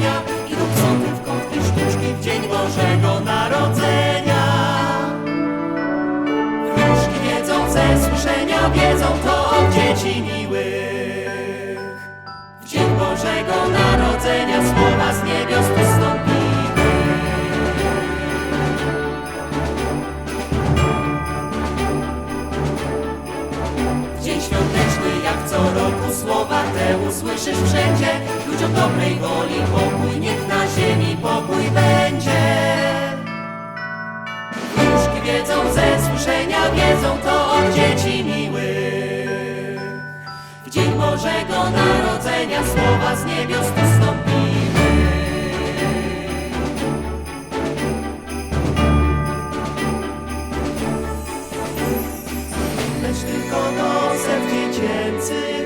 złudzenia i rób sądy w kąt sztuczki w dzień Bożego Narodzenia. Wróżki wiedzą ze słyszenia, wiedzą to od dzieci miłych. W dzień Bożego Narodzenia słowa z niebios postąpiły. dzień świąteczny, jak co roku słowa te usłyszysz wszędzie o dobrej woli pokój, niech na ziemi pokój będzie. Wróżki wiedzą ze słyszenia, wiedzą to od dzieci miłych. W dzień Bożego Narodzenia słowa z niebios tu stąpiły. Lecz tylko noce w